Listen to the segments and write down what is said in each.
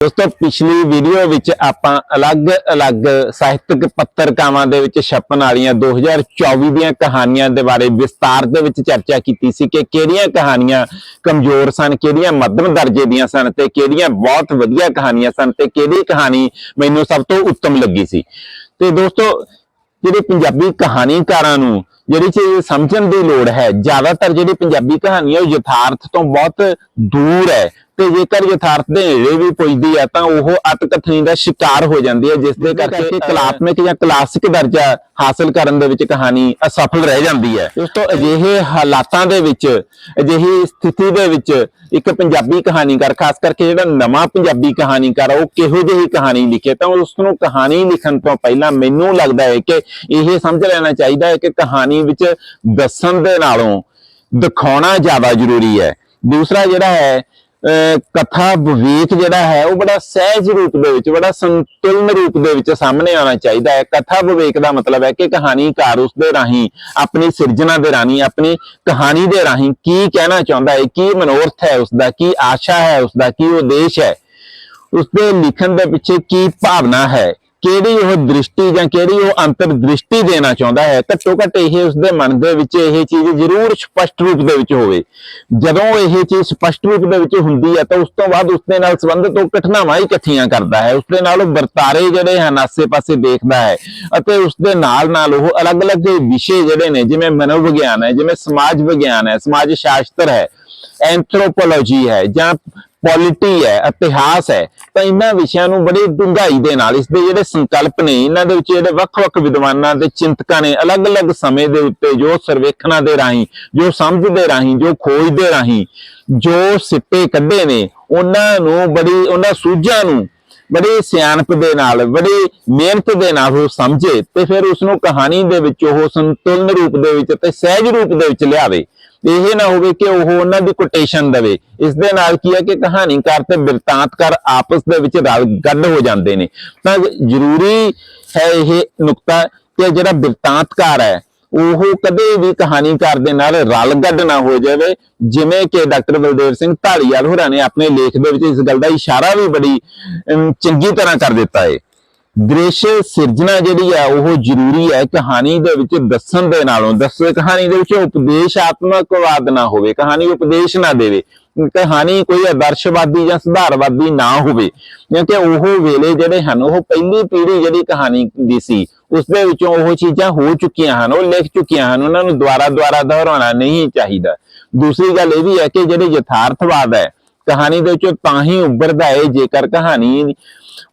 ਦੋਸਤੋ, ਪਿਛਲੀ ਵੀਡੀਓ ਵਿੱਚ ਆਪਾਂ ਅਲੱਗ-ਅਲੱਗ ਸਾਹਿਤਕ ਪੱਤਰਕਾਵਾਂ ਦੇ ਵਿੱਚ ਛਪਣ ਵਾਲੀਆਂ 2024 ਦੀਆਂ ਕਹਾਣੀਆਂ ਦੇ ਬਾਰੇ ਵਿਸਤਾਰ ਦੇ ਵਿੱਚ ਚਰਚਾ ਕੀਤੀ ਸੀ ਕਿ ਕਿਹੜੀਆਂ ਕਹਾਣੀਆਂ ਕਮਜ਼ੋਰ ਸਨ, ਕਿਹੜੀਆਂ ਮੱਧਮ ਦਰਜੇ ਦੀਆਂ ਸਨ ਤੇ ਕਿਹੜੀਆਂ ਬਹੁਤ ਵਧੀਆ ਕਹਾਣੀਆਂ ਸਨ ਤੇ ਕਿਹੜੀ ਕਹਾਣੀ ਮੈਨੂੰ ਸਭ ਤੋਂ ਉੱਤਮ ਲੱਗੀ ਸੀ। ਤੇ ਦੋਸਤੋ, ਜਿਹੜੇ ਪੰਜਾਬੀ ਕਹਾਣੀਕਾਰਾਂ ਨੂੰ ਜਿਹੜੀ ਚੀਜ਼ ਸਮਝਣ ਦੀ ਲੋੜ ਹੈ, ਜ਼ਿਆਦਾਤਰ ਜਿਹੜੀ ਪੰਜਾਬੀ ਕਹਾਣੀ ਹੈ ਉਹ ਯਥਾਰਥ ਤੋਂ ਬਹੁਤ ਦੂਰ ਹੈ ਤੇ ਜੇਕਰ ਯਥਾਰਥ ਦੇ ਨੇੜੇ ਵੀ ਪੁੱਜਦੀ ਹੈ ਤਾਂ ਉਹ ਅਤਕਥਨੀ ਦਾ ਸ਼ਿਕਾਰ ਹੋ ਜਾਂਦੀ ਹੈ ਜਿਸ ਦੇ ਕਰਕੇ ਕਲਾਤਮਕ ਜਾਂ ਕਲਾਸਿਕ ਦਰਜਾ ਹਾਸਲ ਕਰਨ ਦੇ ਵਿੱਚ ਕਹਾਣੀ ਅਸਫਲ ਰਹਿ ਜਾਂਦੀ ਹੈ ਉਸ ਤੋਂ ਅਜਿਹੇ ਹਾਲਾਤਾਂ ਦੇ ਵਿੱਚ ਅਜਿਹੀ ਸਥਿਤੀ ਦੇ ਵਿੱਚ ਇੱਕ ਪੰਜਾਬੀ ਕਹਾਣੀਕਾਰ ਖਾਸ ਕਰਕੇ ਜਿਹੜਾ ਨਵਾਂ ਪੰਜਾਬੀ ਕਹਾਣੀਕਾਰ ਉਹ ਕਿਹੋ ਜਿਹੀ ਕਹਾਣੀ ਲਿਖੇ? ਤਾਂ ਉਸ ਨੂੰ ਕਹਾਣੀ ਲਿਖਣ ਤੋਂ ਪਹਿਲਾਂ ਮੈਨੂੰ ਲੱਗਦਾ ਹੈ ਕਿ ਇਹ ਸਮਝ ਲੈਣਾ ਚਾਹੀਦਾ ਹੈ ਕਿ ਕਹਾਣੀ ਵਿੱਚ ਦੱਸਣ ਦੇ ਨਾਲੋਂ ਦਿਖਾਉਣਾ ਜ਼ਿਆਦਾ ਜ਼ਰੂਰੀ ਹੈ। ਦੂਸਰਾ ਜਿਹੜਾ ਹੈ ਕਥਾ ਵਿਵੇਕ ਜਿਹੜਾ ਹੈ ਉਹ ਬੜਾ ਸਹਿਜ ਰੂਪ ਦੇ ਵਿੱਚ, ਬੜਾ ਸੰਤੁਲਨ ਰੂਪ ਦੇ ਵਿੱਚ ਸਾਹਮਣੇ ਆਉਣਾ ਚਾਹੀਦਾ ਹੈ। ਕਥਾ ਵਿਵੇਕ ਦਾ ਮਤਲਬ ਹੈ ਕਿ ਕਹਾਣੀਕਾਰ ਉਸ ਦੇ ਰਾਹੀਂ, ਆਪਣੀ ਸਿਰਜਣਾ ਦੇ ਰਾਹੀਂ, ਆਪਣੀ ਕਹਾਣੀ ਦੇ ਰਾਹੀਂ ਕੀ ਕਹਿਣਾ ਚਾਹੁੰਦਾ ਹੈ, ਕੀ ਮਨੋਰਥ ਹੈ ਉਸ ਦਾ ਕੀ ਆਸ਼ਾ ਹੈ ਉਸ ਦਾ ਕੀ ਉਦੇਸ਼ ਹੈ ਉਸ ਦੇ ਲਿਖਣ ਦੇ ਪਿੱਛੇ ਕੀ ਭਾਵਨਾ ਹੈ। ਕਿਹੜੀ ਉਹ ਦ੍ਰਿਸ਼ਟੀ ਜਾਂ ਕਿਹੜੀ ਉਹ ਅੰਤਰ ਦ੍ਰਿਸ਼ਟੀ ਦੇਣਾ ਚਾਹੁੰਦਾ ਹੈ, ਘੱਟੋ ਘੱਟ ਇਹ ਉਸ ਮਨ ਦੇ ਵਿੱਚ ਇਹ ਚੀਜ਼ ਜ਼ਰੂਰ ਸਪਸ਼ਟ ਰੂਪ ਦੇ ਵਿੱਚ ਹੋਵੇ। ਜਦੋਂ ਇਹ ਚੀਜ਼ ਸਪਸ਼ਟ ਰੂਪ ਦੇ ਵਿੱਚ ਹੁੰਦੀ ਹੈ ਤਾਂ ਉਸ ਤੋਂ ਬਾਅਦ ਉਸ ਦੇ ਨਾਲ ਸੰਬੰਧਿਤ ਉਹ ਘਟਨਾਵਾਂ ਇਕੱਠੀਆਂ ਕਰਦਾ ਹੈ। ਉਸ ਦੇ ਨਾਲ ਉਹ ਵਰਤਾਰੇ ਜਿਹੜੇ ਹਨ, ਆਸੇ-ਪਾਸੇ ਦੇਖਦਾ ਹੈ ਅਤੇ ਉਸ ਦੇ ਨਾਲ ਨਾਲ ਉਹ ਅਲੱਗ-ਅਲੱਗ ਵਿਸ਼ੇ ਜਿਹੜੇ ਨੇ, ਜਿਵੇਂ ਮਨੋਵਿਗਿਆਨ ਹੈ, ਜਿਵੇਂ ਸਮਾਜ ਵਿਗਿਆਨ ਹੈ, ਸਮਾਜ ਸ਼ਾਸਤਰ ਹੈ ਐਂਥਰੋਪੋਲੋਜੀ ਹੈ ਜਾਂ ਪੋਲਿਟੀ ਹੈ, ਇਤਿਹਾਸ ਹੈ, ਤਾਂ ਇਹਨਾਂ ਵਿਸ਼ਿਆਂ ਨੂੰ ਬੜੀ ਡੂੰਘਾਈ ਦੇ ਨਾਲ, ਇਸ ਦੇ ਜਿਹੜੇ ਸੰਕਲਪ ਨੇ, ਇਹਨਾਂ ਦੇ ਵਿੱਚ ਜਿਹੜੇ ਵੱਖ-ਵੱਖ ਵਿਦਵਾਨਾਂ ਤੇ ਚਿੰਤਕਾਂ ਨੇ, ਅਲੱਗ-ਅਲੱਗ ਸਮੇਂ ਦੇ ਉੱਤੇ ਜੋ ਸਰਵੇਖਣਾਂ ਦੇ ਰਾਹੀਂ, ਜੋ ਸਮਝ ਦੇ ਰਾਹੀਂ, ਜੋ ਖੋਜ ਦੇ ਰਾਹੀਂ, ਜੋ ਸਿੱਟੇ ਕੱਢੇ ਨੇ, ਉਹਨਾਂ ਨੂੰ ਬੜੀ, ਉਹਨਾਂ ਸੂਝਾਂ ਨੂੰ ਬੜੀ ਸਿਆਣਪ ਦੇ ਨਾਲ, ਬੜੀ ਮਿਹਨਤ ਦੇ ਨਾਲ ਉਹ ਸਮਝੇ ਤੇ ਫਿਰ ਉਸ ਨੂੰ ਕਹਾਣੀ ਦੇ ਵਿੱਚ ਉਹ ਸੰਤੁਲਨ ਰੂਪ ਦੇ ਵਿੱਚ ਤੇ ਸਹਿਜ ਰੂਪ ਦੇ ਵਿੱਚ ਲਿਆਵੇ। ਇਹ ਨਾ ਹੋਵੇ ਕਿ ਉਹ ਉਹਨਾਂ ਦੀ ਕੋਟੇਸ਼ਨ ਦੇਵੇ। ਇਸ ਦੇ ਨਾਲ ਕੀ ਹੈ ਕਿ ਕਹਾਣੀਕਾਰ ਤੇ ਬਿਰਤਾਂਤਕਾਰ ਆਪਸ ਦੇ ਵਿੱਚ ਰਲ ਗੱਡ ਹੋ ਜਾਂਦੇ ਨੇ। ਤਾਂ ਜ਼ਰੂਰੀ ਹੈ ਇਹ ਨੁਕਤਾ ਕਿ ਜਿਹੜਾ ਬਿਰਤਾਂਤਕਾਰ ਹੈ, ਉਹ ਕਦੇ ਵੀ ਕਹਾਣੀਕਾਰ ਦੇ ਨਾਲ ਰਲ ਗੱਡ ਨਾ ਹੋ ਜਾਵੇ। ਜਿਵੇਂ ਕਿ ਡਾਕਟਰ ਬਲਦੇਵ ਸਿੰਘ ਢਾਲੀਵਾਲ ਹੋਰਾਂ ਨੇ ਆਪਣੇ ਲੇਖ ਦੇ ਵਿੱਚ ਇਸ ਗੱਲ ਦਾ ਇਸ਼ਾਰਾ ਵੀ ਬੜੀ ਚੰਗੀ ਤਰ੍ਹਾਂ ਕਰ ਦਿੱਤਾ ਹੈ। ਦ੍ਰਿਸ਼ ਸਿਰਜਣਾ ਜਿਹੜੀ ਆ, ਉਹ ਜ਼ਰੂਰੀ ਹੈ ਕਹਾਣੀ ਦੇ ਵਿੱਚ ਦੱਸਣ ਦੇ ਨਾਲੋਂ, ਦੱਸੇ ਕਹਾਣੀ ਦੇ ਵਿੱਚ ਉਪਦੇਸ਼ਾਤਮਕਵਾਦ ਨਾ ਹੋਵੇ, ਕਹਾਣੀ ਉਪਦੇਸ਼ ਨਾ ਦੇਵੇ, ਕਹਾਣੀ ਕੋਈ ਆਦਰਸ਼ਵਾਦੀ ਜਾਂ ਸੁਧਾਰਵਾਦੀ ਨਾ ਹੋਵੇ, ਕਿਉਂਕਿ ਉਹ ਵੇਲੇ ਜਿਹੜੇ ਹਨ, ਉਹ ਪਹਿਲੀ ਪੀੜ੍ਹੀ ਜਿਹੜੀ ਕਹਾਣੀ ਦੀ ਸੀ, ਉਸ ਦੇ ਵਿੱਚੋਂ ਉਹ ਚੀਜ਼ਾਂ ਹੋ ਚੁੱਕੀਆਂ ਹਨ, ਉਹ ਲਿਖ ਚੁੱਕੀਆਂ ਹਨ, ਉਹਨਾਂ ਨੂੰ ਦੁਆਰਾ ਦੁਆਰਾ ਦੁਹਰਾਉਣਾ ਨਹੀਂ ਚਾਹੀਦਾ। ਦੂਸਰੀ ਗੱਲ ਇਹ ਵੀ ਹੈ ਕਿ ਜਿਹੜੇ ਯਥਾਰਥਵਾਦ ਹੈ, ਕਹਾਣੀ ਦੇ ਵਿੱਚੋਂ ਤਾਂ ਹੀ ਉੱਭਰਦਾ ਹੈ, ਜੇਕਰ ਕਹਾਣੀ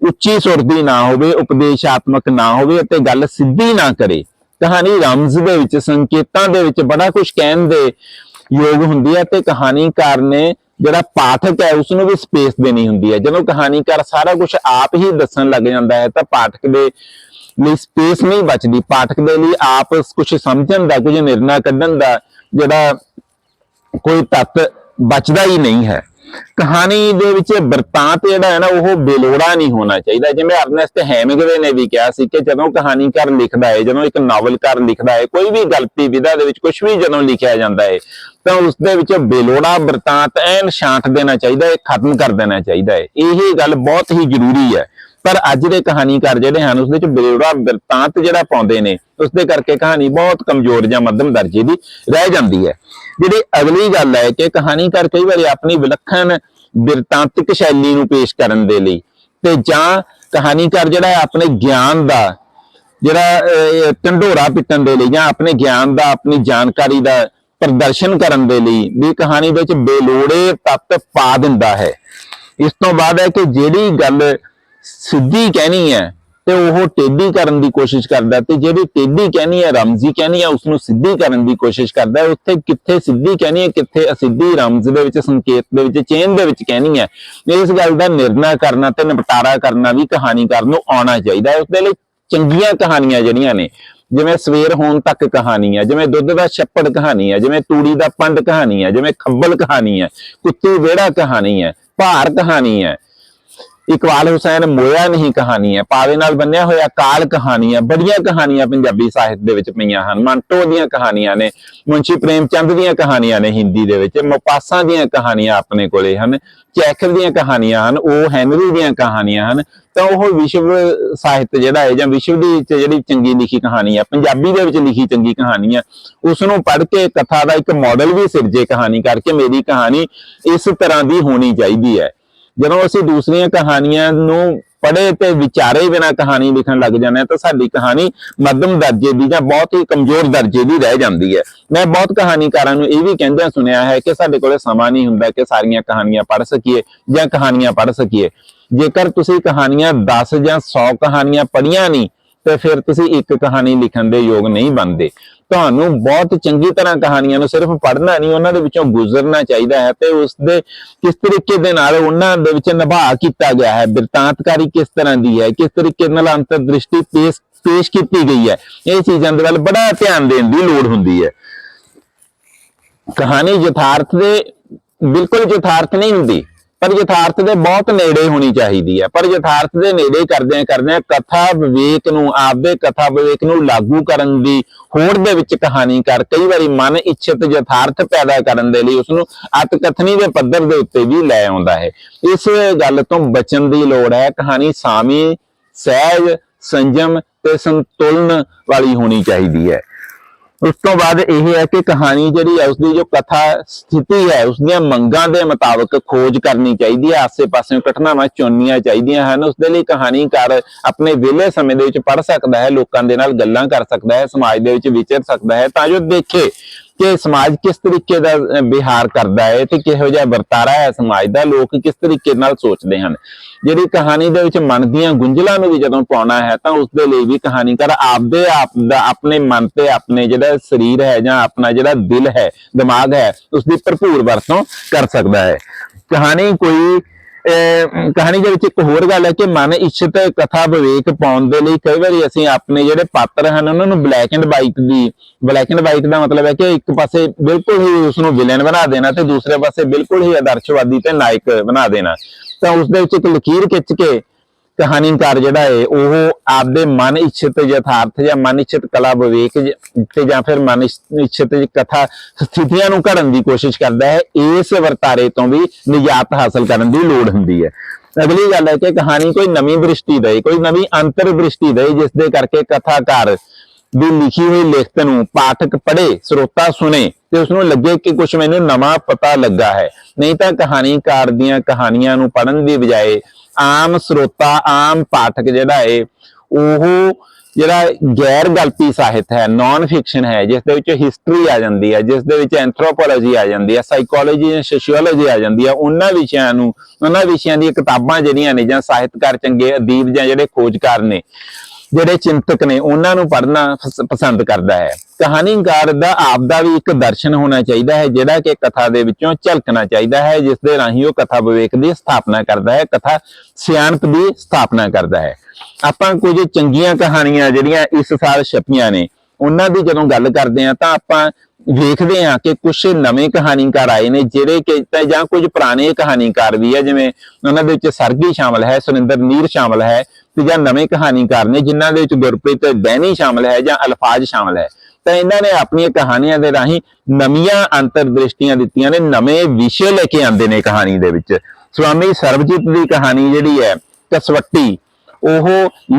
ਉੱਚੀ ਸੁਰ ਦੀ ਨਾ ਹੋਵੇ, ਉਪਦੇਸ਼ਾਤਮਕ ਨਾ ਹੋਵੇ ਅਤੇ ਗੱਲ ਸਿੱਧੀ ਨਾ ਕਰੇ। ਕਹਾਣੀ ਰਮਜ਼ ਦੇ ਵਿੱਚ, ਸੰਕੇਤਾਂ ਦੇ ਵਿੱਚ ਬੜਾ ਕੁਝ ਕਹਿਣ ਦੇ ਯੋਗ ਹੁੰਦੀ ਹੈ ਤੇ ਕਹਾਣੀਕਾਰ ਨੇ ਜਿਹੜਾ ਪਾਠਕ ਹੈ ਉਸ ਨੂੰ ਵੀ ਸਪੇਸ ਦੇਣੀ ਹੁੰਦੀ ਹੈ। ਜਦੋਂ ਕਹਾਣੀਕਾਰ ਸਾਰਾ ਕੁਝ ਆਪ ਹੀ ਦੱਸਣ ਲੱਗ ਜਾਂਦਾ ਹੈ, ਤਾਂ ਪਾਠਕ ਦੇ ਲਈ ਸਪੇਸ ਨਹੀਂ ਬਚਦੀ। ਪਾਠਕ ਦੇ ਲਈ ਆਪ ਕੁਝ ਸਮਝਣ ਦਾ ਕੁਝ ਨਿਰਣਾ ਕੱਢਣ ਦਾ ਜਿਹੜਾ ਕੋਈ ਤੱਤ ਬਚਦਾ ਹੀ ਨਹੀਂ ਹੈ। ਕਹਾਣੀ ਦੇ ਵਿੱਚ ਵਰਤਾਂਤ ਜਿਹੜਾ ਹੈ ਨਾ, ਉਹ ਬੇਲੋੜਾ ਨਹੀਂ ਹੋਣਾ ਚਾਹੀਦਾ। ਜਿਵੇਂ ਅਰਨੈਸਟ ਹੈਮਿੰਗਵੇ ਨੇ ਵੀ ਕਿਹਾ ਸੀ ਕਿ ਜਦੋਂ ਕਹਾਣੀਕਾਰ ਲਿਖਦਾ ਹੈ ਜਦੋਂ ਇੱਕ ਨਾਵਲਕਾਰ ਲਿਖਦਾ ਹੈ ਕੋਈ ਵੀ ਗਲਤੀ ਵਿਧਾ ਦੇ ਵਿੱਚ ਕੁਝ ਵੀ ਜਦੋਂ ਲਿਖਿਆ ਜਾਂਦਾ ਹੈ ਤਾਂ ਉਸ ਦੇ ਵਿੱਚ ਬੇਲੋੜਾ ਵਰਤਾਂਤ ਐਨ ਛਾਂਟ ਦੇਣਾ ਚਾਹੀਦਾ ਹੈ ਖਤਮ ਕਰ ਦੇਣਾ ਚਾਹੀਦਾ ਹੈ ਇਹ ਗੱਲ ਬਹੁਤ ਹੀ ਜ਼ਰੂਰੀ ਹੈ। ਪਰ ਅੱਜ ਦੇ ਕਹਾਣੀਕਾਰ ਜਿਹੜੇ ਹਨ ਉਸ ਦੇ ਵਿੱਚ ਬੇਲੋੜਾ ਵਰਤਾਂਤ ਜਿਹੜਾ ਪਾਉਂਦੇ ਨੇ ਉਸ ਦੇ ਕਰਕੇ ਕਹਾਣੀ ਬਹੁਤ ਕਮਜ਼ੋਰ ਜਾਂ ਮੱਧਮ ਦਰਜੇ ਦੀ ਰਹਿ ਜਾਂਦੀ ਹੈ। ਜਿਹੜੀ ਅਗਲੀ ਗੱਲ ਹੈ ਕਿ ਕਹਾਣੀਕਾਰ ਕਈ ਵਾਰੀ ਆਪਣੀ ਵਿਲੱਖਣ ਬਿਰਤਾਂਤਿਕ ਸ਼ੈਲੀ ਨੂੰ ਪੇਸ਼ ਕਰਨ ਦੇ ਲਈ ਤੇ ਜਾਂ ਕਹਾਣੀਕਾਰ ਜਿਹੜਾ ਹੈ ਆਪਣੇ ਗਿਆਨ ਦਾ ਜਿਹੜਾ ਅਹ, ਢੰਡੋਰਾ ਪਿੱਟਣ ਦੇ ਲਈ ਜਾਂ ਆਪਣੇ ਗਿਆਨ ਦਾ ਆਪਣੀ ਜਾਣਕਾਰੀ ਦਾ ਪ੍ਰਦਰਸ਼ਨ ਕਰਨ ਦੇ ਲਈ ਵੀ ਕਹਾਣੀ ਵਿੱਚ ਬੇਲੋੜੇ ਤੱਤ ਪਾ ਦਿੰਦਾ ਹੈ। ਇਸ ਤੋਂ ਬਾਅਦ ਹੈ ਕਿ ਜਿਹੜੀ ਗੱਲ ਸਿੱਧੀ ਕਹਿਣੀ ਹੈ ਤੇ ਉਹ ਟੇਢੀ ਕਰਨ ਦੀ ਕੋਸ਼ਿਸ਼ ਕਰਦਾ ਤੇ ਜਿਹੜੀ ਟੇਢੀ ਕਹਿਣੀ ਹੈ, ਰਮਜ਼ੀ ਕਹਿਣੀ ਹੈ ਉਸ ਨੂੰ ਸਿੱਧੀ ਕਰਨ ਦੀ ਕੋਸ਼ਿਸ਼ ਕਰਦਾ ਹੈ। ਉੱਥੇ ਕਿੱਥੇ ਸਿੱਧੀ ਕਹਿਣੀ ਹੈ, ਕਿੱਥੇ ਅਸਿੱਧੀ ਰਮਜ਼ ਦੇ ਵਿੱਚ, ਸੰਕੇਤ ਦੇ ਵਿੱਚ, ਚੇਨ ਦੇ ਵਿੱਚ ਕਹਿਣੀ ਹੈ। ਇਸ ਗੱਲ ਦਾ ਨਿਰਣਾ ਕਰਨਾ ਤੇ ਨਿਪਟਾਰਾ ਕਰਨਾ ਵੀ ਕਹਾਣੀਕਾਰ ਨੂੰ ਆਉਣਾ ਚਾਹੀਦਾ ਹੈ। ਉਸ ਦੇ ਲਈ ਚੰਗੀਆਂ ਕਹਾਣੀਆਂ ਜਿਹੜੀਆਂ ਨੇ, ਜਿਵੇਂ ਸਵੇਰ ਹੋਣ ਤੱਕ ਕਹਾਣੀ ਹੈ, ਜਿਵੇਂ ਦੁੱਧ ਦਾ ਛੱਪੜ ਕਹਾਣੀ ਹੈ, ਜਿਵੇਂ ਤੂੜੀ ਦਾ ਪੰਡ ਕਹਾਣੀ ਹੈ, ਜਿਵੇਂ ਖੱਬਲ ਕਹਾਣੀ ਹੈ, ਕੁੱਤੀ ਵਿਹੜਾ ਕਹਾਣੀ ਹੈ, ਭਾਰ ਕਹਾਣੀ ਹੈ ਇਕਬਾਲ ਹੁਸੈਨ ਮੋਇਆ ਨਹੀਂ ਕਹਾਣੀ ਹੈ ਪਾਵੇ ਨਾਲ ਬੰਨਿਆ ਹੋਇਆ ਕਾਲ ਕਹਾਣੀ ਹੈ ਬੜੀਆਂ ਕਹਾਣੀਆਂ ਪੰਜਾਬੀ ਸਾਹਿਤ ਦੇ ਵਿੱਚ ਪਈਆਂ ਹਨ। ਮੰਟੋ ਦੀਆਂ ਕਹਾਣੀਆਂ ਨੇ ਮੁੰਸ਼ੀ ਪ੍ਰੇਮ ਚੰਦ ਦੀਆਂ ਕਹਾਣੀਆਂ ਨੇ ਹਿੰਦੀ ਦੇ ਵਿੱਚ, ਮਪਾਸਾ ਦੀਆਂ ਕਹਾਣੀਆਂ ਆਪਣੇ ਕੋਲੇ ਹਨ, ਚੈਖਰ ਦੀਆਂ ਕਹਾਣੀਆਂ ਹਨ, ਉਹ ਹੈਨਰੀ ਦੀਆਂ ਕਹਾਣੀਆਂ ਹਨ। ਤਾਂ ਉਹ ਵਿਸ਼ਵ ਸਾਹਿਤ ਜਿਹੜਾ ਹੈ ਜਾਂ ਵਿਸ਼ਵ ਦੀ ਜਿਹੜੀ ਚੰਗੀ ਲਿਖੀ ਕਹਾਣੀ ਹੈ, ਪੰਜਾਬੀ ਦੇ ਵਿੱਚ ਲਿਖੀ ਚੰਗੀ ਕਹਾਣੀ ਹੈ ਉਸ ਨੂੰ ਪੜ੍ਹ ਕੇ ਕਥਾ ਦਾ ਇੱਕ ਮਾਡਲ ਵੀ ਸਿਰਜੇ ਕਹਾਣੀ ਕਰਕੇ ਮੇਰੀ ਕਹਾਣੀ ਇਸ ਤਰ੍ਹਾਂ ਦੀ ਹੋਣੀ ਚਾਹੀਦੀ ਹੈ। ਜਦੋਂ ਅਸੀਂ ਦੂਸਰੀਆਂ ਕਹਾਣੀਆਂ ਨੂੰ ਪੜ੍ਹੇ ਤੇ ਵਿਚਾਰੇ ਬਿਨਾ ਕਹਾਣੀ ਲਿਖਣ ਲੱਗ ਜਾਂਦੇ ਹਾਂ, ਤਾਂ ਸਾਡੀ ਕਹਾਣੀ ਮੱਧਮ ਦਰਜੇ ਦੀ ਜਾਂ ਬਹੁਤ ਹੀ ਕਮਜ਼ੋਰ ਦਰਜੇ ਦੀ ਰਹਿ ਜਾਂਦੀ ਹੈ। ਮੈਂ ਬਹੁਤ ਕਹਾਣੀਕਾਰਾਂ ਨੂੰ ਇਹ ਵੀ ਕਹਿੰਦਿਆਂ ਸੁਣਿਆ ਹੈ ਕਿ ਸਾਡੇ ਕੋਲੇ ਸਮਾਂ ਨਹੀਂ ਹੁੰਦਾ ਕਿ ਸਾਰੀਆਂ ਕਹਾਣੀਆਂ ਪੜ੍ਹ ਸਕੀਏ ਜਾਂ ਕਹਾਣੀਆਂ ਪੜ੍ਹ ਸਕੀਏ। ਜੇਕਰ ਤੁਸੀਂ ਕਹਾਣੀਆਂ 10 ਜਾਂ 100 ਕਹਾਣੀਆਂ ਪੜ੍ਹੀਆਂ ਨਹੀਂ, ਤੇ ਫਿਰ ਤੁਸੀਂ ਇੱਕ ਕਹਾਣੀ ਲਿਖਣ ਦੇ ਯੋਗ ਨਹੀਂ ਬਣਦੇ। ਤੁਹਾਨੂੰ ਬਹੁਤ ਚੰਗੀ ਤਰ੍ਹਾਂ ਕਹਾਣੀਆਂ ਨੂੰ ਸਿਰਫ ਪੜ੍ਹਨਾ ਨਹੀਂ, ਉਹਨਾਂ ਦੇ ਵਿੱਚੋਂ ਗੁਜ਼ਰਨਾ ਚਾਹੀਦਾ ਹੈ ਤੇ ਉਸ ਦੇ ਕਿਸ ਤਰੀਕੇ ਦੇ ਨਾਲ ਉਹਨਾਂ ਦੇ ਵਿੱਚ ਨਿਭਾ ਕੀਤਾ ਗਿਆ ਹੈ, ਬਿਰਤਾਂਤਕਾਰੀ ਕਿਸ ਤਰ੍ਹਾਂ ਦੀ ਹੈ, ਕਿਸ ਤਰੀਕੇ ਨਾਲ ਅੰਤਰਦ੍ਰਿਸ਼ਟੀ ਪੇਸ਼ ਪੇਸ਼ ਕੀਤੀ ਗਈ ਹੈ, ਇਹ ਚੀਜ਼ਾਂ ਦੇ ਵੱਲ ਬੜਾ ਧਿਆਨ ਦੇਣ ਦੀ ਲੋੜ ਹੁੰਦੀ ਹੈ। ਕਹਾਣੀ ਯਥਾਰਥ ਦੇ, ਬਿਲਕੁਲ ਯਥਾਰਥ ਨਹੀਂ ਹੁੰਦੀ। ਪਰ ਯਥਾਰਥ ਦੇ ਬਹੁਤ ਨੇੜੇ ਹੋਣੀ ਚਾਹੀਦੀ ਹੈ। ਪਰ ਯਥਾਰਥ ਦੇ ਨੇੜੇ ਕਰਦਿਆਂ ਕਰਦਿਆਂ ਕਥਾ ਵਿਵੇਕ ਨੂੰ, ਆਪਦੇ ਕਥਾ ਵਿਵੇਕ ਨੂੰ ਲਾਗੂ ਕਰਨ ਦੀ ਹੋੜ ਦੇ ਵਿੱਚ ਕਹਾਣੀ ਕਰ ਕਈ ਵਾਰੀ ਮਨ ਇੱਛਤ ਯਥਾਰਥ ਪੈਦਾ ਕਰਨ ਦੇ ਲਈ ਉਸ ਨੂੰ ਅਤ ਦੇ ਪੱਧਰ ਦੇ ਉੱਤੇ ਵੀ ਲੈ ਆਉਂਦਾ ਹੈ। ਇਸ ਗੱਲ ਤੋਂ ਬਚਣ ਦੀ ਲੋੜ ਹੈ। ਕਹਾਣੀ ਸਾਮੀ, ਸਹਿਜ, ਸੰਜਮ ਤੇ ਸੰਤੁਲਨ ਵਾਲੀ ਹੋਣੀ ਚਾਹੀਦੀ ਹੈ। ਉਸ ਤੋਂ ਬਾਅਦ ਇਹ ਹੈ ਕਿ ਕਹਾਣੀ ਜਿਹੜੀ ਹੈ, ਉਸਦੀ ਜੋ ਕਥਾ ਸਥਿਤੀ ਹੈ, ਉਸਦੀਆਂ ਮੰਗਾਂ ਦੇ ਮੁਤਾਬਕ ਖੋਜ ਕਰਨੀ ਚਾਹੀਦੀ ਹੈ, ਆਸੇ-ਪਾਸੇ ਘਟਨਾਵਾਂ ਚੁਣਨੀਆਂ ਚਾਹੀਦੀਆਂ ਹਨ। ਉਸ ਦੇ ਲਈ ਕਹਾਣੀਕਾਰ ਆਪਣੇ ਵਿਹਲੇ ਸਮੇਂ ਦੇ ਵਿੱਚ ਪੜ੍ਹ ਸਕਦਾ ਹੈ, ਲੋਕਾਂ ਦੇ ਨਾਲ ਗੱਲਾਂ ਕਰ ਸਕਦਾ ਹੈ, ਸਮਾਜ ਦੇ ਵਿੱਚ ਵਿਚਰ ਸਕਦਾ ਹੈ। ਤਾਂ ਜੋ ਦੇਖੇ ਕਿ ਸਮਾਜ ਕਿਸ ਤਰੀਕੇ ਦਾ ਵਿਹਾਰ ਕਰਦਾ ਹੈ ਤੇ ਕਿਹੋ ਜਿਹਾ ਵਰਤਾਰਾ ਹੈ ਸਮਾਜ ਦਾ, ਲੋਕ ਕਿਸ ਤਰੀਕੇ ਨਾਲ ਸੋਚਦੇ ਹਨ। ਜਿਹੜੀ ਕਹਾਣੀ ਦੇ ਵਿੱਚ ਮਨ ਦੀਆਂ ਗੁੰਝਲਾਂ ਨੂੰ ਵੀ ਜਦੋਂ ਪਾਉਣਾ ਹੈ ਤਾਂ ਉਸ ਦੇ ਲਈ ਵੀ ਕਹਾਣੀਕਾਰ ਆਪਦੇ ਆਪ ਦਾ, ਆਪਣੇ ਮਨ ਤੇ ਆਪਣੇ ਜਿਹੜਾ ਸਰੀਰ ਹੈ ਜਾਂ ਆਪਣਾ ਜਿਹੜਾ ਦਿਲ ਹੈ, ਦਿਮਾਗ ਹੈ ਉਸ ਦੀ ਭਰਪੂਰ ਵਰਤੋਂ ਕਰ ਸਕਦਾ ਹੈ। ਕਹਾਣੀ ਕੋਈ ਕਹਾਣੀ ਦੇ ਵਿੱਚ ਇੱਕ ਹੋਰ ਗੱਲ ਹੈ ਕਿ ਮਨ ਇੱਛਤ ਕਥਾ ਵਿਵੇਕ ਪਾਉਣ ਦੇ ਲਈ ਕਈ ਵਾਰੀ ਅਸੀਂ ਆਪਣੇ ਜਿਹੜੇ ਪਾਤਰ ਹਨ, ਉਹਨਾਂ ਨੂੰ ਬਲੈਕ ਐਂਡ ਵਾਈਟ ਦੀ ਬਲੈਕ ਐਂਡ ਵਾਈਟ ਦਾ ਮਤਲਬ ਹੈ ਕਿ ਇੱਕ ਪਾਸੇ ਬਿਲਕੁਲ ਹੀ ਉਸ ਨੂੰ ਵਿਲਨ ਬਣਾ ਦੇਣਾ ਤੇ ਦੂਸਰੇ ਪਾਸੇ ਬਿਲਕੁਲ ਹੀ ਆਦਰਸ਼ਵਾਦੀ ਤੇ ਨਾਇਕ ਬਣਾ ਦੇਣਾ। ਤਾਂ ਉਸ ਦੇ ਵਿੱਚ ਇੱਕ ਲਕੀਰ ਖਿੱਚ ਕੇ ਕਹਾਣੀਕਾਰ ਜਿਹੜਾ ਹੈ ਉਹ ਆਪਦੇ ਮਨ ਇੱਛਿਤ ਯਥਾਰਥ ਜਾਂ ਮਨ ਇੱਛਤ ਕਲਾ ਵਿਵੇਕ ਤੇ ਜਾਂ ਫਿਰ ਮਨ ਇੱਛ- ਕਥਾ ਸਥਿਤੀਆਂ ਨੂੰ ਘੜਨ ਦੀ ਕੋਸ਼ਿਸ਼ ਕਰਦਾ ਹੈ, ਇਸ ਵਰਤਾਰੇ ਤੋਂ ਵੀ ਨਿਜਾਤ ਹਾਸਲ ਕਰਨ ਦੀ ਲੋੜ ਹੁੰਦੀ ਹੈ। ਅਗਲੀ ਗੱਲ ਹੈ ਕਿ ਕਹਾਣੀ ਕੋਈ ਨਵੀਂ ਦ੍ਰਿਸ਼ਟੀ ਦੇ ਕੋਈ ਨਵੀਂ ਅੰਤਰ ਦ੍ਰਿਸ਼ਟੀ ਦੇ ਜਿਸ ਦੇ ਕਰਕੇ ਕਥਾਕਾਰ ਦੀ ਲਿਖੀ ਹੋਈ ਲਿਖਤ ਨੂੰ ਪਾਠਕ ਪੜ੍ਹੇ, ਸਰੋਤਾ ਸੁਣੇ ਤੇ ਉਸ ਨੂੰ ਲੱਗੇ ਕਿ ਕੁਝ ਮੈਨੂੰ ਨਵਾਂ ਪਤਾ ਲੱਗਾ ਹੈ। ਨਹੀਂ ਤਾਂ ਕਹਾਣੀਕਾਰ ਦੀਆਂ ਕਹਾਣੀਆਂ ਨੂੰ ਪੜ੍ਹਨ ਦੀ ਬਜਾਏ ਆਮ ਸਰੋਤਾ, ਆਮ ਪਾਠਕ ਜਿਹੜਾ ਹੈ ਉਹ ਜਿਹੜਾ ਗੈਰ ਗਲਪੀ ਸਾਹਿਤ ਹੈ ਨਾਨ ਫਿਕਸ਼ਨ ਹੈ, ਜਿਸ ਦੇ ਵਿੱਚ ਹਿਸਟਰੀ ਆ ਜਾਂਦੀ ਹੈ, ਜਿਸ ਦੇ ਵਿੱਚ ਐਂਥਰੋਪੋਲੋਜੀ ਆ ਜਾਂਦੀ ਹੈ ਸਾਈਕੋਲੋਜੀ ਜਾਂ ਸੋਸ਼ੀਓਲੋਜੀ ਆ ਜਾਂਦੀ ਹੈ, ਉਹਨਾਂ ਵਿਸ਼ਿਆਂ ਨੂੰ, ਉਹਨਾਂ ਵਿਸ਼ਿਆਂ ਦੀਆਂ ਕਿਤਾਬਾਂ ਜਿਹੜੀਆਂ ਨੇ ਜਾਂ ਸਾਹਿਤਕਾਰ ਚੰਗੇ ਅਦੀਬ ਜਾਂ ਜਿਹੜੇ ਖੋਜਕਾਰ ਨੇ, ਜਿਹੜੇ ਚਿੰਤਕ ਨੇ, ਉਹਨਾਂ ਨੂੰ ਪੜ੍ਹਨਾ ਪਸੰਦ ਕਰਦਾ ਹੈ। ਕਹਾਣੀਕਾਰ ਦਾ ਆਪਦਾ ਵੀ ਇੱਕ ਦਰਸ਼ਨ ਹੋਣਾ ਚਾਹੀਦਾ ਹੈ, ਜਿਹੜਾ ਕਿ ਕਥਾ ਦੇ ਵਿੱਚੋਂ ਝਲਕਣਾ ਚਾਹੀਦਾ ਹੈ, ਜਿਸ ਦੇ ਰਾਹੀਂ ਉਹ ਕਥਾ ਵਿਵੇਕ ਦੀ ਸਥਾਪਨਾ ਕਰਦਾ ਹੈ, ਕਥਾ ਸਿਆਣਪ ਦੀ ਸਥਾਪਨਾ ਕਰਦਾ ਹੈ। ਆਪਾਂ ਕੁਝ ਚੰਗੀਆਂ ਕਹਾਣੀਆਂ ਜਿਹੜੀਆਂ ਇਸ ਸਾਲ ਛਪੀਆਂ ਨੇ, ਉਹਨਾਂ ਦੀ ਜਦੋਂ ਗੱਲ ਕਰਦੇ ਹਾਂ ਤਾਂ ਆਪਾਂ ਵੇਖਦੇ ਹਾਂ ਕਿ ਕੁਝ ਨਵੇਂ ਕਹਾਣੀਕਾਰ ਆਏ ਨੇ, ਜਿਹੜੇ ਕਿ ਜਾਂ ਕੁਝ ਪੁਰਾਣੇ ਕਹਾਣੀਕਾਰ ਵੀ ਹੈ ਜਿਵੇਂ ਉਹਨਾਂ ਦੇ ਵਿੱਚ ਸਰਗੀ ਸ਼ਾਮਲ ਹੈ, ਸੁਰਿੰਦਰ ਨੀਰ ਸ਼ਾਮਲ ਹੈ, ਤੇ ਜਾਂ ਨਵੇਂ ਕਹਾਣੀਕਾਰ ਨੇ, ਜਿਨ੍ਹਾਂ ਦੇ ਵਿੱਚ ਗੁਰਪ੍ਰੀਤ ਡੈਨੀ ਸ਼ਾਮਲ ਹੈ ਜਾਂ ਅਲਫਾਜ਼ ਸ਼ਾਮਲ ਹੈ। ਤਾਂ ਇਹਨਾਂ ਨੇ ਆਪਣੀਆਂ ਕਹਾਣੀਆਂ ਦੇ ਰਾਹੀਂ ਨਵੀਆਂ ਅੰਤਰਦ੍ਰਿਸ਼ਟੀਆਂ ਦਿੱਤੀਆਂ ਨੇ, ਨਵੇਂ ਵਿਸ਼ੇ ਲੈ ਕੇ ਆਉਂਦੇ ਨੇ ਕਹਾਣੀ ਦੇ ਵਿੱਚ। ਸਵਾਮੀ ਸਰਬਜੀਤ ਦੀ ਕਹਾਣੀ ਜਿਹੜੀ ਹੈ, ਕਸਵੱਟੀ, ਉਹ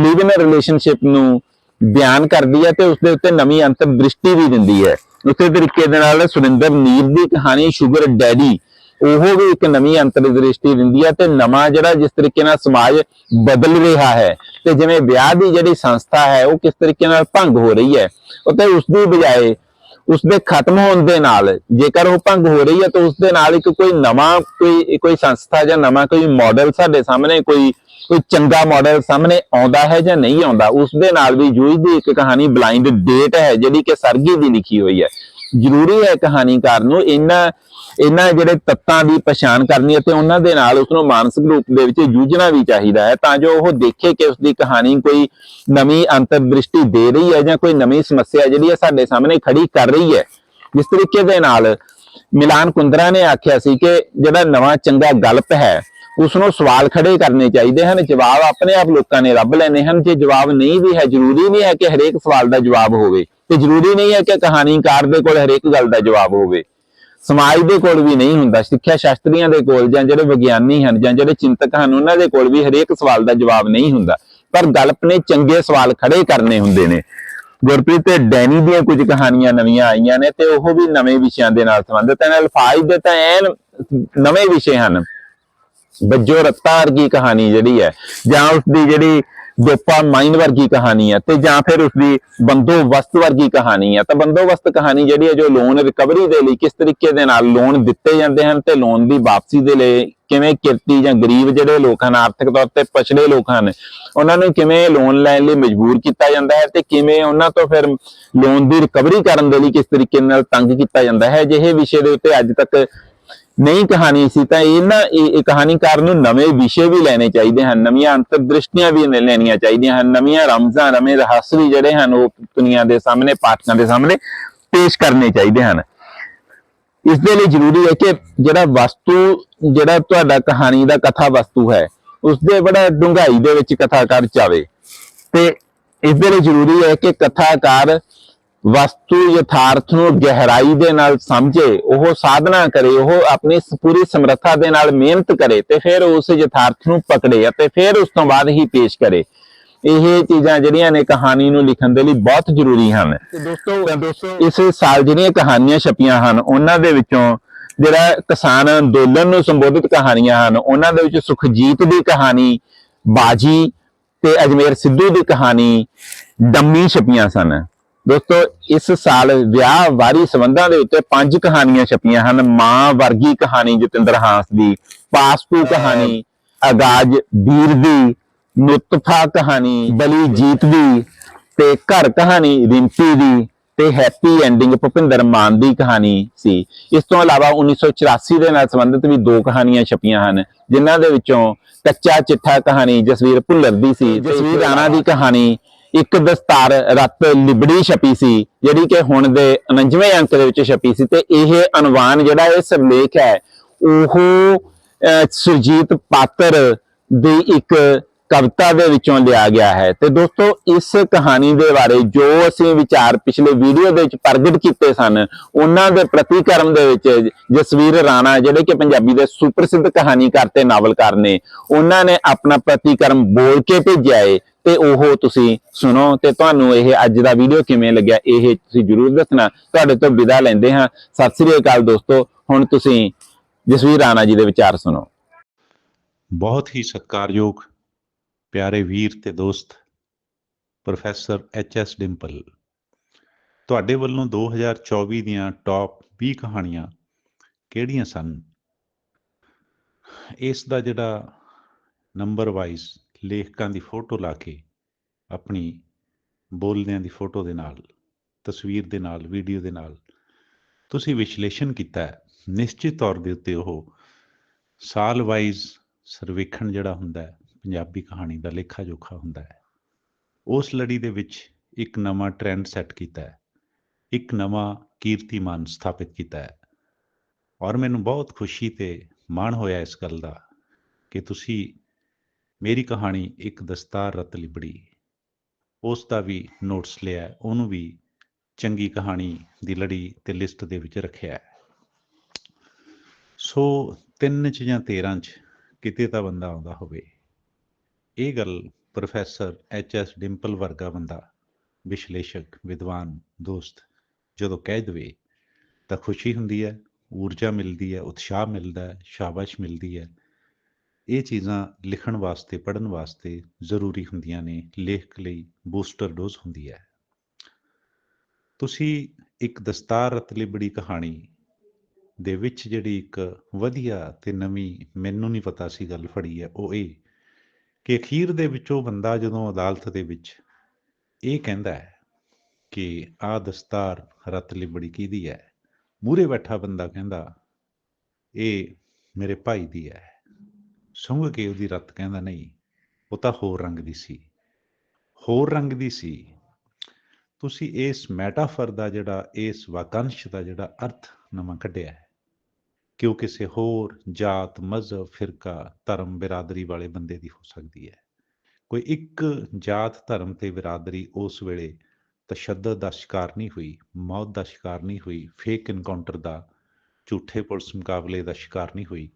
ਲਿਵ ਇਨ ਰਿਲੇਸ਼ਨਸ਼ਿਪ ਨੂੰ ਬਿਆਨ ਕਰਦੀ ਹੈ ਤੇ ਉਸ ਦੇ ਉੱਤੇ ਨਵੀਂ ਅੰਤਰਦ੍ਰਿਸ਼ਟੀ ਵੀ ਦਿੰਦੀ ਹੈ। ਉਸੇ ਤਰੀਕੇ ਦੇ ਨਾਲ ਸੁਰਿੰਦਰ ਨੀਰ ਦੀ ਕਹਾਣੀ, ਸ਼ੂਗਰ ਡੈਡੀ ਉਹ ਵੀ ਇੱਕ ਨਵੀਂ ਅੰਤਰਦ੍ਰਿਸ਼ਟੀ ਦਿੰਦੀ ਹੈ ਤੇ ਨਵਾਂ ਜਿਹੜਾ ਜਿਸ ਤਰੀਕੇ ਨਾਲ ਸਮਾਜ ਬਦਲ ਰਿਹਾ ਹੈ ਤੇ ਜਿਵੇਂ ਵਿਆਹ ਦੀ ਜਿਹੜੀ ਸੰਸਥਾ ਹੈ, ਉਹ ਕਿਸ ਤਰੀਕੇ ਨਾਲ ਭੰਗ ਹੋ ਰਹੀ ਹੈ, ਉਹ ਉਸ ਦੀ ਬਜਾਏ ਉਸ ਦੇ ਖਤਮ ਹੋਣ ਦੇ ਨਾਲ ਜੇਕਰ ਉਹ ਭੰਗ ਹੋ ਰਹੀ ਹੈ ਤਾਂ ਉਸ ਦੇ ਨਾਲ ਇੱਕ ਕੋਈ ਨਵਾਂ ਕੋਈ ਕੋਈ ਸੰਸਥਾ ਜਾਂ ਨਵਾਂ ਕੋਈ ਮਾਡਲ ਸਾਡੇ ਸਾਹਮਣੇ, ਕੋਈ ਕੋਈ ਚੰਗਾ ਮਾਡਲ ਸਾਹਮਣੇ ਆਉਂਦਾ ਹੈ ਜਾਂ ਨਹੀਂ ਆਉਂਦਾ, ਉਸ ਦੇ ਨਾਲ ਵੀ ਜੂਈ ਦੀ ਇੱਕ ਕਹਾਣੀ ਬਲਾਈਂਡ ਡੇਟ ਹੈ, ਜਿਹੜੀ ਕਿ ਸਰਗੀ ਦੀ ਲਿਖੀ ਹੋਈ ਹੈ। ਜ਼ਰੂਰੀ ਹੈ ਕਹਾਣੀਕਾਰ ਨੂੰ ਇਹਨਾਂ ਇਹਨਾਂ ਜਿਹੜੇ ਤੱਤਾਂ ਦੀ ਪਛਾਣ ਕਰਨੀ ਅਤੇ ਉਹਨਾਂ ਦੇ ਨਾਲ ਉਸ ਨੂੰ ਮਾਨਸਿਕ ਰੂਪ ਦੇ ਵਿੱਚ ਜੂਝਣਾ ਵੀ ਚਾਹੀਦਾ ਹੈ ਤਾਂ ਜੋ ਉਹ ਦੇਖੇ ਕਿ ਉਸ ਦੀ ਕਹਾਣੀ ਕੋਈ ਨਵੀਂ ਅੰਤਰਦ੍ਰਿਸ਼ਟੀ ਦੇ ਰਹੀ ਹੈ ਜਾਂ ਕੋਈ ਨਵੀਂ ਸਮੱਸਿਆ ਜਿਹੜੀ ਹੈ ਸਾਡੇ ਸਾਹਮਣੇ ਖੜੀ ਕਰ ਰਹੀ ਹੈ। ਜਿਸ ਤਰੀਕੇ ਦੇ ਨਾਲ ਮਿਲਾਨ ਕੁੰਦਰਾ ਨੇ ਆਖਿਆ ਸੀ ਕਿ ਜਿਹੜਾ ਨਵਾਂ ਚੰਗਾ ਗਲਪ ਹੈ ਉਸ ਨੂੰ ਸਵਾਲ ਖੜੇ ਕਰਨੇ ਚਾਹੀਦੇ ਹਨ, ਜਵਾਬ ਆਪਣੇ ਆਪ ਲੋਕਾਂ ਨੇ ਰੱਬ ਲੈਣੇ ਹਨ। ਜੇ ਜਵਾਬ ਨਹੀਂ ਵੀ ਹੈ, ਜ਼ਰੂਰੀ ਨਹੀਂ ਹੈ ਕਿ ਹਰੇਕ ਸਵਾਲ ਦਾ ਜਵਾਬ ਹੋਵੇ ਤੇ ਜ਼ਰੂਰੀ ਨਹੀਂ ਹੈ ਕਿ ਕਹਾਣੀਕਾਰ ਦੇ ਕੋਲ ਹਰੇਕ ਗੱਲ ਦਾ ਜਵਾਬ ਹੋਵੇ। ਸਮਾਜ ਦੇ ਕੋਲ ਵੀ ਨਹੀਂ ਹੁੰਦਾ, ਸਿੱਖਿਆ ਸ਼ਾਸਤਰੀਆਂ ਦੇ ਕੋਲ ਜਾਂ ਜਿਹੜੇ ਵਿਗਿਆਨੀ ਹਨ ਜਾਂ ਜਿਹੜੇ ਚਿੰਤਕ ਹਨ, ਉਹਨਾਂ ਦੇ ਕੋਲ ਵੀ ਹਰੇਕ ਸਵਾਲ ਦਾ ਜਵਾਬ ਨਹੀਂ ਹੁੰਦਾ। ਪਰ ਗਲਪ ਨੇ ਚੰਗੇ ਸਵਾਲ ਖੜੇ ਕਰਨੇ ਹੁੰਦੇ ਨੇ। ਗੁਰਪ੍ਰੀਤ, ਤੇ ਡੈਨੀ ਦੀਆਂ ਕੁਝ ਕਹਾਣੀਆਂ ਨਵੀਆਂ ਆਈਆਂ ਨੇ ਤੇ ਉਹ ਵੀ ਨਵੇਂ ਵਿਸ਼ਿਆਂ ਦੇ ਨਾਲ ਸੰਬੰਧਿਤ ਹਨ। ਅਲਫਾਜ਼ ਦੇ ਤਾਂ ਐਨ ਨਵੇਂ ਵਿਸ਼ੇ ਹਨ। ਬੱਜੋ ਰੱਤਾ ਵਰਗੀ ਕਹਾਣੀ ਜਿਹੜੀ ਹੈ, ਜਾਂ ਉਸ ਦੀ ਜਿਹੜੀ ਡੋਪਾਮਾਈਨ ਵਰਗੀ ਕਹਾਣੀ ਹੈ ਤੇ ਜਾਂ ਫਿਰ ਉਸ ਦੀ ਬੰਦੋਬਸਤ ਵਰਗੀ ਕਹਾਣੀ ਹੈ। ਤਾਂ ਬੰਦੋਬਸਤ ਕਹਾਣੀ ਜਿਹੜੀ ਹੈ, ਜੋ ਲੋਨ ਰਿਕਵਰੀ ਦੇ ਲਈ ਕਿਸ ਤਰੀਕੇ ਦੇ ਨਾਲ ਲੋਨ ਦਿੱਤੇ ਜਾਂਦੇ ਹਨ ਤੇ ਲੋਨ ਦੀ ਵਾਪਸੀ ਦੇ ਲਈ ਕਿਵੇਂ ਕਿਰਤੀ ਜਾਂ ਗਰੀਬ ਜਿਹੜੇ ਲੋਕ ਹਨ, ਆਰਥਿਕ ਤੌਰ ਤੇ ਪਛੜੇ ਲੋਕ ਹਨ, ਉਹਨਾਂ ਨੂੰ ਕਿਵੇਂ ਲੋਨ ਲੈਣ ਲਈ ਮਜਬੂਰ ਕੀਤਾ ਜਾਂਦਾ ਹੈ ਤੇ ਕਿਵੇਂ ਉਹਨਾਂ ਤੋਂ ਫਿਰ ਲੋਨ ਦੀ ਰਿਕਵਰੀ ਕਰਨ ਦੇ ਲਈ ਕਿਸ ਤਰੀਕੇ ਨਾਲ ਤੰਗ ਕੀਤਾ ਜਾਂਦਾ ਹੈ, ਜਿਹੇ ਵਿਸ਼ੇ ਦੇ ਉੱਤੇ ਅੱਜ ਤੱਕ ਨਹੀਂ ਕਹਾਣੀ ਸੀ, ਤਾਂ ਇਹਨਾਂ ਇਹ ਕਹਾਣੀਕਾਰ ਨੂੰ ਨਵੇਂ ਵਿਸ਼ੇ ਵੀ ਲੈਣੇ ਚਾਹੀਦੇ ਹਨ, ਨਵੀਆਂ ਅੰਤਰਦ੍ਰਿਸ਼ਟੀਆਂ ਵੀ ਲੈਣੀਆਂ ਚਾਹੀਦੀਆਂ ਹਨ, ਨਵੀਆਂ ਰਮਜ਼ਾਂ, ਨਵੇਂ ਰਹੱਸ ਵੀ ਜਿਹੜੇ ਹਨ, ਉਹ ਦੁਨੀਆ ਦੇ ਸਾਹਮਣੇ, ਪਾਠਕਾਂ ਦੇ ਸਾਹਮਣੇ ਪੇਸ਼ ਕਰਨੇ ਚਾਹੀਦੇ ਹਨ। ਇਸ ਦੇ ਲਈ ਜ਼ਰੂਰੀ ਹੈ ਕਿ ਜਿਹੜਾ ਵਸਤੂ, ਜਿਹੜਾ ਤੁਹਾਡਾ ਕਹਾਣੀ ਦਾ ਕਥਾ ਵਸਤੂ ਹੈ, ਉਸ ਦੇ ਬੜਾ ਡੂੰਘਾਈ ਦੇ ਵਿੱਚ ਕਥਾਕਾਰ ਚਾਵੇ। ਤੇ ਇਸ ਦੇ ਲਈ ਜ਼ਰੂਰੀ ਹੈ ਕਿ ਕਥਾਕਾਰ ਵਸਤੂ ਯਥਾਰਥ ਨੂੰ ਗਹਿਰਾਈ ਦੇ ਨਾਲ ਸਮਝੇ ਉਹ ਸਾਧਨਾ ਕਰੇ ਉਹ ਆਪਣੀ ਪੂਰੀ ਸਮਰੱਥਾ ਦੇ ਨਾਲ ਮਿਹਨਤ ਕਰੇ ਤੇ ਫਿਰ ਉਸ ਯਥਾਰਥ ਨੂੰ ਪਕੜੇ ਅਤੇ ਫਿਰ ਉਸ ਤੋਂ ਬਾਅਦ ਹੀ ਪੇਸ਼ ਕਰੇ। ਇਹ ਚੀਜ਼ਾਂ ਜਿਹੜੀਆਂ ਨੇ ਕਹਾਣੀ ਨੂੰ ਲਿਖਣ ਦੇ ਲਈ ਬਹੁਤ ਜ਼ਰੂਰੀ ਹਨ। ਦੋਸਤੋ ਇਸ ਸਾਲ ਜਿਹੜੀਆਂ ਕਹਾਣੀਆਂ ਛਪੀਆਂ ਹਨ ਉਹਨਾਂ ਦੇ ਵਿੱਚੋਂ ਜਿਹੜਾ ਕਿਸਾਨ ਅੰਦੋਲਨ ਨੂੰ ਸੰਬੋਧਿਤ ਕਹਾਣੀਆਂ ਹਨ ਉਹਨਾਂ ਦੇ ਵਿੱਚ ਸੁਖਜੀਤ ਦੀ ਕਹਾਣੀ ਬਾਜੀ ਤੇ ਅਜਮੇਰ ਸਿੱਧੂ ਦੀ ਕਹਾਣੀ ਡੰਮੀ ਛਪੀਆਂ ਸਨ। ਦੋਸਤੋ ਇਸ ਸਾਲ ਵਿਆਹ ਵਾਰੀ ਸੰਬੰਧਾਂ ਦੇ ਉੱਤੇ ਪੰਜ ਕਹਾਣੀਆਂ ਛਪੀਆਂ ਹਨ। ਮਾਂ ਵਰਗੀ ਕਹਾਣੀ ਜਤਿੰਦਰ ਹਾਸ ਦੀ ਪਾਸਪੂ ਕਹਾਣੀ ਆਗਾਜ਼ ਵੀਰ ਦੀ ਨੁਤਫਾ ਕਹਾਣੀ ਬਲੀ ਜੀਤ ਦੀ ਤੇ ਘਰ ਕਹਾਣੀ ਰਿੰਪੀ ਦੀ ਤੇ ਹੈਪੀ ਐਂਡਿੰਗ ਭੁਪਿੰਦਰ ਮਾਨ ਦੀ ਕਹਾਣੀ ਸੀ। ਇਸ ਤੋਂ ਇਲਾਵਾ 1984 ਦੇ ਨਾਲ ਸੰਬੰਧਿਤ ਵੀ ਦੋ ਕਹਾਣੀਆਂ ਛਪੀਆਂ ਹਨ ਜਿਨ੍ਹਾਂ ਦੇ ਵਿੱਚੋਂ ਕੱਚਾ ਚਿੱਠਾ ਕਹਾਣੀ ਜਸਵੀਰ ਭੁੱਲਰ ਦੀ ਸੀ ਜਸਵੀਰ ਰਾਣਾ ਦੀ ਕਹਾਣੀ ਇੱਕ ਦਸਤਾਰ ਰੱਤ ਲਿਬੜੀ ਛਪੀ ਸੀ, ਜਿਹੜੀ ਕਿ ਹੁਣ ਦੇ 49ਵੇਂ ਅੰਕ ਦੇ ਵਿੱਚ ਛਪੀ ਸੀ ਤੇ ਇਹ ਅਨੁਮਾਨ ਜਿਹੜਾ ਇਹ ਸਿਰਲੇਖ ਹੈ, ਉਹ ਸੁਰਜੀਤ ਪਾਤਰ ਦੀ ਇੱਕ ਕਵਿਤਾ ਦੇ ਵਿੱਚੋਂ ਲਿਆ ਗਿਆ ਹੈ। ਤੇ ਦੋਸਤੋ, ਇਸ ਕਹਾਣੀ ਦੇ ਬਾਰੇ ਜੋ ਅਸੀਂ ਵਿਚਾਰ ਪਿਛਲੇ ਵੀਡੀਓ ਦੇ ਵਿੱਚ ਪ੍ਰਗਟ ਕੀਤੇ ਸਨ, ਉਹਨਾਂ ਦੇ ਪ੍ਰਤੀਕਰਮ ਦੇ ਵਿੱਚ ਜਸਵੀਰ ਰਾਣਾ, ਜਿਹੜੇ ਕਿ ਪੰਜਾਬੀ ਦੇ ਸੁਪ੍ਰਸਿੱਧ ਕਹਾਣੀਕਾਰ ਤੇ ਨਾਵਲਕਾਰ ਨੇ, ਉਹਨਾਂ ਨੇ ਆਪਣਾ ਪ੍ਰਤੀਕਰਮ ਬੋਲ ਕੇ ਭੇਜਿਆ ਏ। ਤੇ ਉਹ ਤੁਸੀਂ ਸੁਣੋ ਤੇ ਤੁਹਾਨੂੰ ਇਹ ਅੱਜ ਦਾ ਵੀਡੀਓ ਕਿਵੇਂ ਲੱਗਿਆ, ਇਹ ਤੁਸੀਂ ਜਰੂਰ ਦੱਸਣਾ। ਤੁਹਾਡੇ ਤੋਂ ਵਿਦਾ ਲੈਂਦੇ ਹਾਂ। ਸਤਿ ਸ੍ਰੀ ਅਕਾਲ ਦੋਸਤੋ। ਹੁਣ ਤੁਸੀਂ ਜਸਵੀਰ ਰਾਣਾ ਜੀ ਦੇ ਵਿਚਾਰ ਸੁਣੋ। ਬਹੁਤ ਹੀ ਸਤਿਕਾਰਯੋਗ ਪਿਆਰੇ ਵੀਰ ਤੇ ਦੋਸਤ, ਪ੍ਰੋਫੈਸਰ ਐਚ ਐਸ ਡਿੰਪਲ। ਤੁਹਾਡੇ ਵੱਲੋਂ 2024 ਦੀਆਂ ਟੌਪ 20 ਕਹਾਣੀਆਂ ਕਿਹੜੀਆਂ ਸਨ? ਇਸ ਦਾ ਜਿਹੜਾ ਨੰਬਰ ਵਾਈਜ਼ ਲੇਖਕਾਂ ਦੀ ਫੋਟੋ ਲਾ ਕੇ ਆਪਣੀ ਬੋਲਦਿਆਂ ਦੀ ਫੋਟੋ ਦੇ ਨਾਲ, ਤਸਵੀਰ ਦੇ ਨਾਲ, ਵੀਡੀਓ ਦੇ ਨਾਲ ਤੁਸੀਂ ਵਿਸ਼ਲੇਸ਼ਣ ਕੀਤਾ ਹੈ। ਨਿਸ਼ਚਿਤ ਤੌਰ ਦੇ ਉੱਤੇ ਉਹ ਸਾਲ ਵਾਈਜ਼ ਸਰਵੇਖਣ ਜਿਹੜਾ ਹੁੰਦਾ ਹੈ, ਪੰਜਾਬੀ ਕਹਾਣੀ ਦਾ ਲੇਖਾ ਜੋਖਾ ਹੁੰਦਾ ਹੈ। ਉਸ ਲੜੀ ਦੇ ਵਿੱਚ ਇੱਕ ਨਵਾਂ ਟ੍ਰੈਂਡ ਸੈੱਟ ਕੀਤਾ ਹੈ, ਇੱਕ ਨਵਾਂ ਕੀਰਤੀਮਾਨ ਸਥਾਪਿਤ ਕੀਤਾ ਹੈ। ਔਰ ਮੈਨੂੰ ਬਹੁਤ ਖੁਸ਼ੀ ਤੇ ਮਾਣ ਹੋਇਆ ਇਸ ਗੱਲ ਦਾ ਕਿ ਤੁਸੀਂ ਮੇਰੀ ਕਹਾਣੀ ਇੱਕ ਦਸਤਾਰ ਰਤ ਲਿਬੜੀ। ਉਸ ਦਾ ਵੀ ਨੋਟਸ ਲਿਆ, ਉਹਨੂੰ ਵੀ ਚੰਗੀ ਕਹਾਣੀ ਦੀ ਲੜੀ ਤੇ ਲਿਸਟ ਦੇ ਵਿੱਚ ਰੱਖਿਆ ਸੋ ਤਿੰਨ ਚ ਜਾਂ 13 ਚ ਕਿਤੇ ਤਾਂ ਬੰਦਾ ਆਉਂਦਾ ਹੋਵੇ। ਇਹ ਗੱਲ ਪ੍ਰੋਫੈਸਰ ਐਚ ਐਸ ਡਿੰਪਲ ਵਰਗਾ ਬੰਦਾ, ਵਿਸ਼ਲੇਸ਼ਕ, ਵਿਦਵਾਨ, ਦੋਸਤ ਜਦੋਂ ਕਹਿ ਦਵੇ ਤਾਂ ਖੁਸ਼ੀ ਹੁੰਦੀ ਹੈ, ਊਰਜਾ ਮਿਲਦੀ ਹੈ, ਉਤਸ਼ਾਹ ਮਿਲਦਾ ਹੈ, ਸ਼ਾਬਾਸ਼ ਮਿਲਦੀ ਹੈ। ਇਹ ਚੀਜ਼ਾਂ ਲਿਖਣ ਵਾਸਤੇ, ਪੜ੍ਹਨ ਵਾਸਤੇ ਜ਼ਰੂਰੀ ਹੁੰਦੀਆਂ ਨੇ, ਲੇਖਕ ਲਈ ਬੂਸਟਰ ਡੋਜ਼ ਹੁੰਦੀ ਹੈ। ਤੁਸੀਂ ਇੱਕ ਦਸਤਾਰ ਰਤਲੀ ਬੜੀ ਕਹਾਣੀ ਦੇ ਵਿੱਚ ਜਿਹੜੀ ਇੱਕ ਵਧੀਆ ਤੇ ਨਵੀਂ ਮੈਨੂੰ ਨਹੀਂ ਪਤਾ ਸੀ ਗੱਲ ਫੜੀ ਹੈ, ਉਹ ਇਹ ਕਿ ਅਖੀਰ ਦੇ ਵਿੱਚ ਉਹ ਬੰਦਾ ਜਦੋਂ ਅਦਾਲਤ ਦੇ ਵਿੱਚ ਇਹ ਕਹਿੰਦਾ ਹੈ ਕਿ ਆ ਦਸਤਾਰ ਰਤ ਲਿਬੜੀ ਕਿਹਦੀ ਹੈ ਮੂਰੇ ਬੈਠਾ ਬੰਦਾ ਕਹਿੰਦਾ, ਇਹ ਮੇਰੇ ਭਾਈ ਦੀ ਹੈ। ਸੁੰਘ ਕੇ ਉਹਦੀ ਰੱਤ ਕਹਿੰਦਾ, ਨਹੀਂ, ਉਹ ਤਾਂ ਹੋਰ ਰੰਗ ਦੀ ਸੀ, ਹੋਰ ਰੰਗ ਦੀ ਸੀ। ਤੁਸੀਂ ਇਸ ਮੈਟਾਫਰ ਦਾ ਜਿਹੜਾ, ਇਸ ਵਾਕੰਸ਼ ਦਾ ਜਿਹੜਾ ਅਰਥ ਨਵਾਂ ਕੱਢਿਆ ਹੈ ਕਿ ਉਹ ਕਿਸੇ ਹੋਰ ਜਾਤ, ਮਜ਼ਹਬ, ਫਿਰਕਾ, ਧਰਮ, ਬਿਰਾਦਰੀ ਵਾਲੇ ਬੰਦੇ ਦੀ ਹੋ ਸਕਦੀ ਹੈ। ਕੋਈ ਇੱਕ ਜਾਤ, ਧਰਮ ਤੇ ਬਿਰਾਦਰੀ ਉਸ ਵੇਲੇ ਤਸ਼ੱਦਦ ਦਾ ਸ਼ਿਕਾਰ ਨਹੀਂ ਹੋਈ, ਮੌਤ ਦਾ ਸ਼ਿਕਾਰ ਨਹੀਂ ਹੋਈ ਫੇਕ ਇਨਕਾਊਂਟਰ ਦਾ, ਝੂਠੇ ਪੁਲਿਸ ਮੁਕਾਬਲੇ ਦਾ ਸ਼ਿਕਾਰ ਨਹੀਂ ਹੋਈ।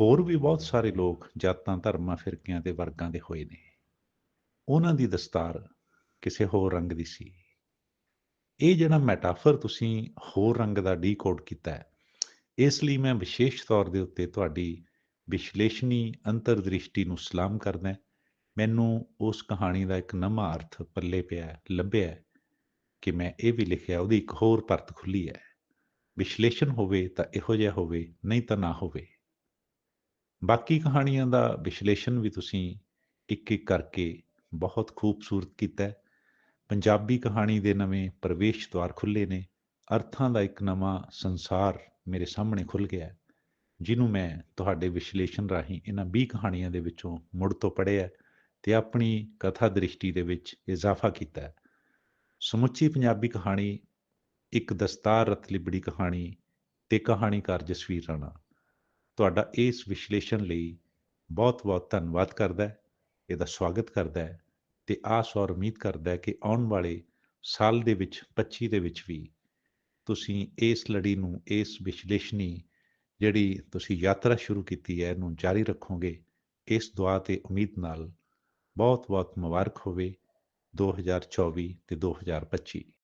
ਹੋਰ ਵੀ ਬਹੁਤ ਸਾਰੇ ਲੋਕ ਜਾਤਾਂ, ਧਰਮਾਂ, ਫਿਰਕਿਆਂ ਤੇ ਵਰਗਾਂ ਦੇ ਹੋਏ ਨੇ। ਉਹਨਾਂ ਦੀ ਦਸਤਾਰ ਕਿਸੇ ਹੋਰ ਰੰਗ ਦੀ ਸੀ। ਇਹ ਜਿਹੜਾ ਮੈਟਾਫਰ ਤੁਸੀਂ ਹੋਰ ਰੰਗ ਦਾ ਡੀਕੋਡ ਕੀਤਾ ਹੈ, ਇਸ ਲਈ ਮੈਂ ਵਿਸ਼ੇਸ਼ ਤੌਰ ਦੇ ਉੱਤੇ ਤੁਹਾਡੀ ਵਿਸ਼ਲੇਸ਼ਣੀ ਅੰਤਰਦ੍ਰਿਸ਼ਟੀ ਨੂੰ ਸਲਾਮ ਕਰਦਾ ਮੈਨੂੰ ਉਸ ਕਹਾਣੀ ਦਾ ਇੱਕ ਨਵਾਂ ਅਰਥ ਪੱਲੇ ਪਿਆ, ਲੱਭਿਆ ਕਿ ਮੈਂ ਇਹ ਵੀ ਲਿਖਿਆ, ਉਹਦੀ ਇੱਕ ਹੋਰ ਪਰਤ ਖੁੱਲੀ ਹੈ। ਵਿਸ਼ਲੇਸ਼ਣ ਹੋਵੇ ਤਾਂ ਇਹੋ ਜਿਹਾ ਹੋਵੇ, ਨਹੀਂ ਤਾਂ ਨਾ ਹੋਵੇ। ਬਾਕੀ ਕਹਾਣੀਆਂ ਦਾ ਵਿਸ਼ਲੇਸ਼ਣ ਵੀ ਤੁਸੀਂ ਇੱਕ ਇੱਕ ਕਰਕੇ ਬਹੁਤ ਖੂਬਸੂਰਤ ਕੀਤਾ ਪੰਜਾਬੀ ਕਹਾਣੀ ਦੇ ਨਵੇਂ ਪ੍ਰਵੇਸ਼ ਦੁਆਰ ਖੁੱਲੇ ਨੇ। ਅਰਥਾਂ ਦਾ ਇੱਕ ਨਵਾਂ ਸੰਸਾਰ ਮੇਰੇ ਸਾਹਮਣੇ ਖੁੱਲ ਗਿਆ ਜਿਹਨੂੰ ਮੈਂ ਤੁਹਾਡੇ ਵਿਸ਼ਲੇਸ਼ਣ ਰਾਹੀਂ ਇਹਨਾਂ 20 ਕਹਾਣੀਆਂ ਦੇ ਵਿੱਚੋਂ ਮੁੜ ਤੋਂ ਪੜ੍ਹਿਆ ਤੇ ਆਪਣੀ ਕਥਾ ਦ੍ਰਿਸ਼ਟੀ ਦੇ ਵਿੱਚ ਇਜ਼ਾਫਾ ਕੀਤਾ ਸਮੁੱਚੀ ਪੰਜਾਬੀ ਕਹਾਣੀ ਇੱਕ ਦਸਤਾਰ ਰਤ ਲਿਬੜੀ ਕਹਾਣੀ ਤੇ ਕਹਾਣੀਕਾਰ ਜਸਵੀਰ ਰਾਣਾ। ਤੁਹਾਡਾ ਇਸ ਵਿਸ਼ਲੇਸ਼ਣ ਲਈ ਬਹੁਤ-ਬਹੁਤ ਧੰਨਵਾਦ ਕਰਦਾ ਇਹਦਾ ਸਵਾਗਤ ਕਰਦਾ ਹੈ ਤੇ ਆਸ ਔਰ ਉਮੀਦ ਕਰਦਾ ਹੈ ਕਿ ਆਉਣ ਵਾਲੇ ਸਾਲ ਦੇ ਵਿੱਚ 25 ਦੇ ਵਿੱਚ ਵੀ ਤੁਸੀਂ ਇਸ ਲੜੀ ਨੂੰ, ਇਸ ਵਿਸ਼ਲੇਸ਼ਣੀ ਜਿਹੜੀ ਤੁਸੀਂ ਯਾਤਰਾ ਸ਼ੁਰੂ ਕੀਤੀ ਹੈ, ਇਹਨੂੰ ਜਾਰੀ ਰੱਖੋਗੇ, ਇਸ ਦੁਆ ਤੇ ਉਮੀਦ ਨਾਲ ਬਹੁਤ ਬਹੁਤ ਮੁਬਾਰਕ ਹੋਵੇ 2024 ਤੇ 2025